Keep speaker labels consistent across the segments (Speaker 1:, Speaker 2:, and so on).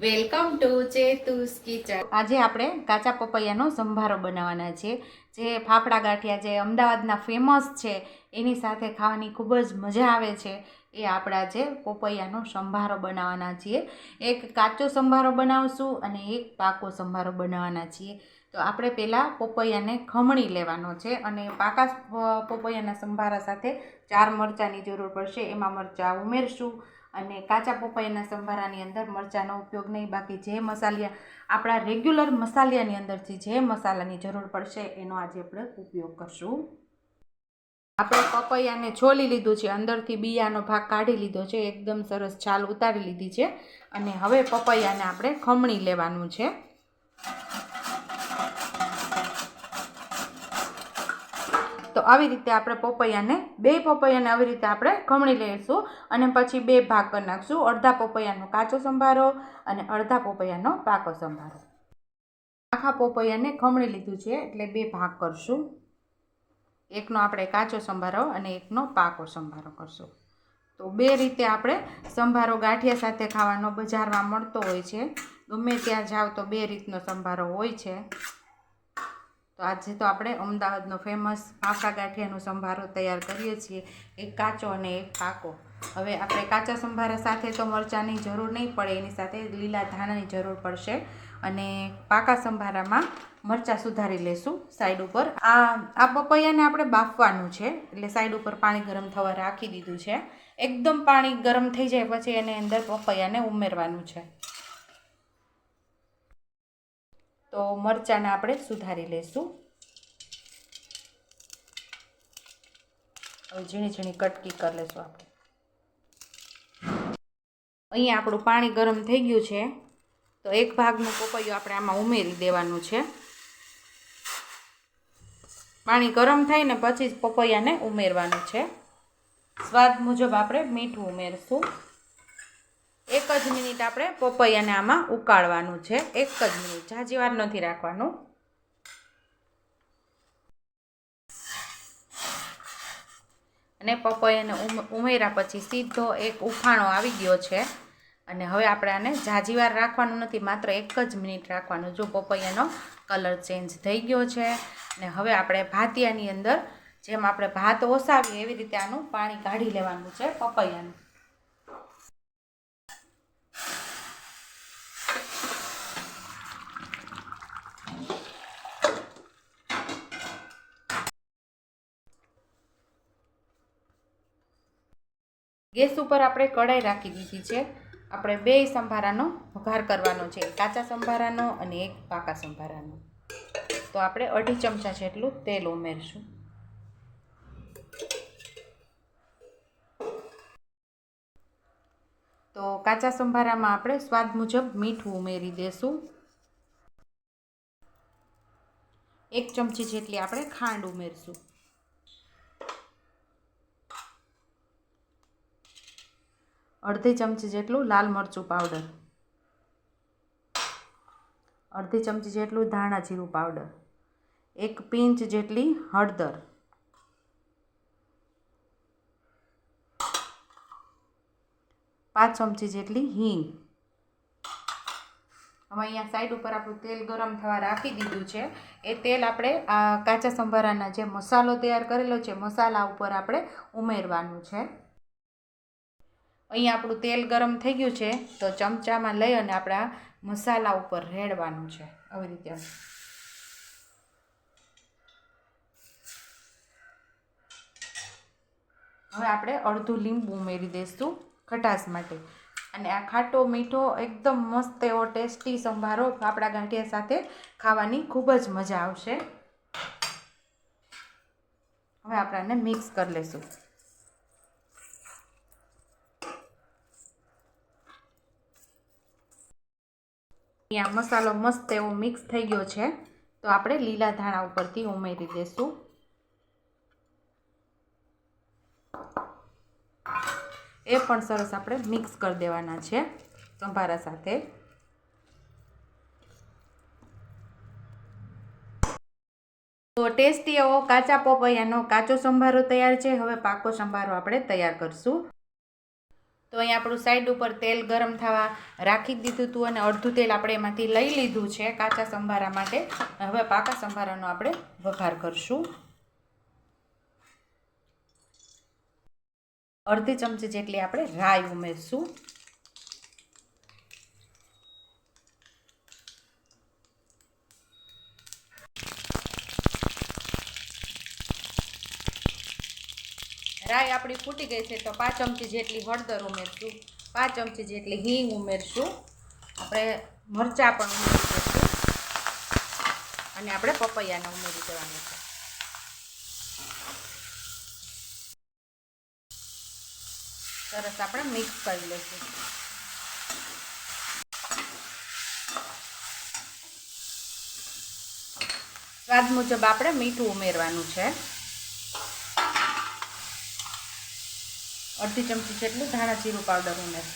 Speaker 1: Welcome to ચેતુસ kitchen. આજે આપણે કાચા પપૈયાનો સંભારો બનાવવાના છે. જે ફાફડા ગાંઠિયા જે અમદાવાદના ફેમસ છે, એની સાથે ખાવાની ખૂબ જ મજા આવે છે. એ આપણા જે પપૈયાનો સંભારો બનાવવાના છીએ. એક કાચો સંભારો બનાવશું અને એક પાકો સંભારો બનાવવાના છીએ. તો આપણે પહેલાં પપૈયાને ખમણી લેવાનો છે અને પાકા પોપૈયાના પપૈયાના સંભારા સાથે ચાર મરચાંની જરૂર પડશે. એમાં મરચાં ઉમેરશું અને કાચા પપૈયાના સંભારાની અંદર મરચાંનો ઉપયોગ નહીં, બાકી જે મસાલિયા આપણા રેગ્યુલર મસાલિયાની અંદરથી જે મસાલાની જરૂર પડશે, એનો આજે આપણે ઉપયોગ કરશું. આપણે પપૈયાને છોલી લીધું છે, અંદરથી બિયાનો ભાગ કાઢી લીધો છે, એકદમ સરસ છાલ ઉતારી લીધી છે. અને હવે પપૈયાને આપણે ખમણી લેવાનું છે તો આવી રીતે આપણે પપૈયાને, બે પપૈયાને આવી રીતે આપણે ખમણી લઈશું અને પછી બે ભાગ કરી નાખશું. અડધા પપૈયાનો કાચો સંભારો અને અડધા પપૈયાનો પાકો સંભારો. આખા પપૈયાને ખમણી લીધું છે એટલે બે ભાગ કરશું. એકનો આપણે કાચો સંભારો અને એકનો પાકો સંભારો કરશું. તો બે રીતે આપણે સંભારો ગાંઠિયા સાથે ખાવાનો બજારમાં મળતો હોય છે. ગમે ત્યાં જાવ તો બે રીતનો સંભારો હોય છે. તો આજે તો આપણે અમદાવાદનો ફેમસ ફાફડા ગાંઠિયાનો સંભારો તૈયાર કરીએ છીએ. એક કાચો અને એક પાકો. હવે આપણે કાચા સંભારા સાથે તો મરચાંની જરૂર નહીં પડે, એની સાથે લીલા ધાણાની જરૂર પડશે. અને પાકા સંભારામાં મરચાં સુધારી લેશું સાઈડ ઉપર. આ આ પપૈયાને આપણે બાફવાનું છે, એટલે સાઈડ ઉપર પાણી ગરમ થવા રાખી દીધું છે. એકદમ પાણી ગરમ થઈ જાય પછી એને અંદર પપૈયાને ઉમેરવાનું છે. તો મરચાંને આપણે સુધારી લઈશું હવે ઝીણી ઝીણી કટકી કરી લઈશું આપણે. અહીંયા આપણું પાણી ગરમ થઈ ગયું છે. તો એક ભાગનું પપૈયું આપણે આમાં ઉમેરી દેવાનું છે. પાણી ગરમ થાય ને પછી જ પપૈયાને ઉમેરવાનું છે. સ્વાદ મુજબ આપણે મીઠું ઉમેરશું. એક જ મિનિટ આપણે પપૈયાને આમાં ઉકાળવાનું છે. એક જ મિનિટ. જાજી વાર નથી રાખવાનું. અને પપૈયાને ઉમ- ઉમેર્યા પછી સીધો એક ઉફાણો આવી ગયો છે. અને હવે આપણે આને જાજી રાખવાનું નથી, માત્ર એક જ મિનિટ રાખવાનું. જો પપૈયાનો કલર ચેન્જ થઈ ગયો છે. અને હવે આપણે ભાતિયાની અંદર જેમ આપણે ભાત ઓસાવીએ એવી રીતે આનું પાણી કાઢી લેવાનું છે પપૈયાનું. ગેસ ઉપર આપણે કઢાઈ રાખી દીધી છે. આપણે બે સંભારાનો વઘાર કરવાનો છે. કાચા સંભારાનો અને એક પાકા સંભારાનો. તો આપણે અઢી ચમચા જેટલું તેલ ઉમેરશું. તો કાચા સંભારામાં આપણે સ્વાદ મુજબ મીઠું ઉમેરી દેશું. એક ચમચી જેટલી આપણે ખાંડ ઉમેરશું. અડધી ચમચી જેટલું લાલ મરચું પાવડર અડધી ચમચી જેટલું ધાણા જીરું પાવડર એક પિંચ જેટલી હળદર. પાંચ ચમચી જેટલી હિંગ. હવે અહીંયા સાઈડ ઉપર આપણું તેલ ગરમ થવા રાખી દીધું છે. એ તેલ આપણે આ કાચા સંભારાના જે મસાલો તૈયાર કરેલો છે, મસાલા ઉપર આપણે ઉમેરવાનું છે. અહીંયા આપણું તેલ ગરમ થઈ ગયું છે, તો ચમચામાં લઈ અને આપણા મસાલા ઉપર રેડવાનું છે. આવી રીતે હવે આપણે અડધું લીંબુ ઉમેરી દઈશું ખટાશ માટે. અને આ ખાટો મીઠો એકદમ મસ્ત એવો ટેસ્ટી સંભારો આપણા ગાંઠિયા સાથે ખાવાની ખૂબ જ મજા આવશે. હવે આપણાને મિક્સ કરી લઈશું. અહીંયા મસાલો મસ્ત એવો મિક્સ થઈ ગયો છે. તો આપણે લીલા ધાણા ઉપરથી ઉમેરી દઈશું એ પણ સરસ આપણે મિક્સ કરી દેવાના છે સંભારા સાથે. તો ટેસ્ટી એવો કાચા પોપૈયાનો કાચો સંભારો તૈયાર છે. હવે પાકો સંભારો આપણે તૈયાર કરશું. તો અહીં આપણું સાઈડ ઉપર તેલ ગરમ થવા રાખી દીધું હતું અને અડધું તેલ આપણે એમાંથી લઈ લીધું છે કાચા સંભારા માટે. હવે પાકા સંભારાનો આપણે વઘાર કરશું. અડધી ચમચી જેટલી આપણે રાઈ ઉમેરશું. રાઈ આપણી ફૂટી ગઈ છે તો પાંચ ચમચી જેટલી હળદર ઉમેરશું. પાંચ ચમચી જેટલી હિંગ ઉમેરશું. આપણે મરચાં પણ ઉમેરી અને આપણે પપૈયાને ઉમેરી દેવાનું છે. સરસ આપણે મિક્સ કરી લઈશું. સ્વાદ મુજબ આપણે મીઠું ઉમેરવાનું છે. અડધી ચમચી જેટલું ધાણા જીરું પાવડર ઉમેર.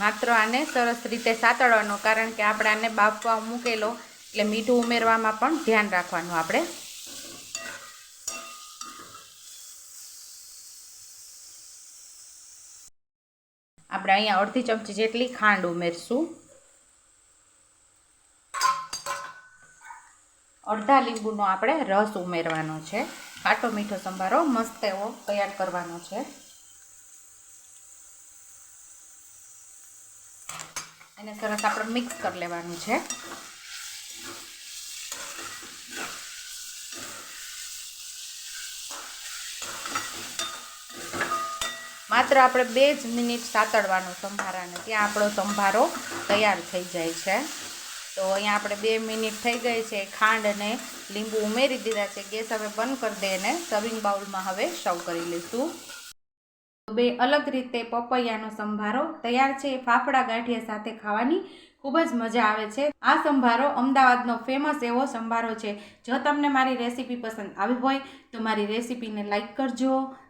Speaker 1: માત્ર આને સરસ રીતે સાતળવાનો, કારણ કે આપણે આને બાફવા મૂકેલો એટલે મીઠું ઉમેરવામાં પણ ધ્યાન રાખવાનું આપણે. આપણે અહીંયા અડધી ચમચી જેટલી ખાંડ ઉમેરશું. અડધા લીંબુનો આપણે રસ ઉમેરવાનો છે. ખાટો મીઠો સંભારો મસ્ત એવો તૈયાર કરવાનો છે. એને સરસ આપણે મિક્સ કરી લેવાનું છે. માત્ર આપણે બે જ મિનિટ સાતડવાનો સંભારાને ત્યાં આપણો સંભારો તૈયાર થઈ જાય છે. તો અહીંયા આપણે બે મિનિટ થઈ ગઈ છે. ખાંડ અને લીંબુ ઉમેરી દીધા છે. ગેસ હવે બંધ કરી દે અને સર્વિંગ બાઉલમાં હવે સર્વ કરી લઈશું. બે અલગ રીતે પપૈયાનો સંભારો તૈયાર છે. ફાફડા ગાંઠિયા સાથે ખાવાની ખૂબ જ મજા આવે છે. આ સંભારો અમદાવાદનો ફેમસ એવો સંભારો છે. જો તમને મારી રેસીપી પસંદ આવી હોય તો મારી રેસીપીને લાઇક કરજો.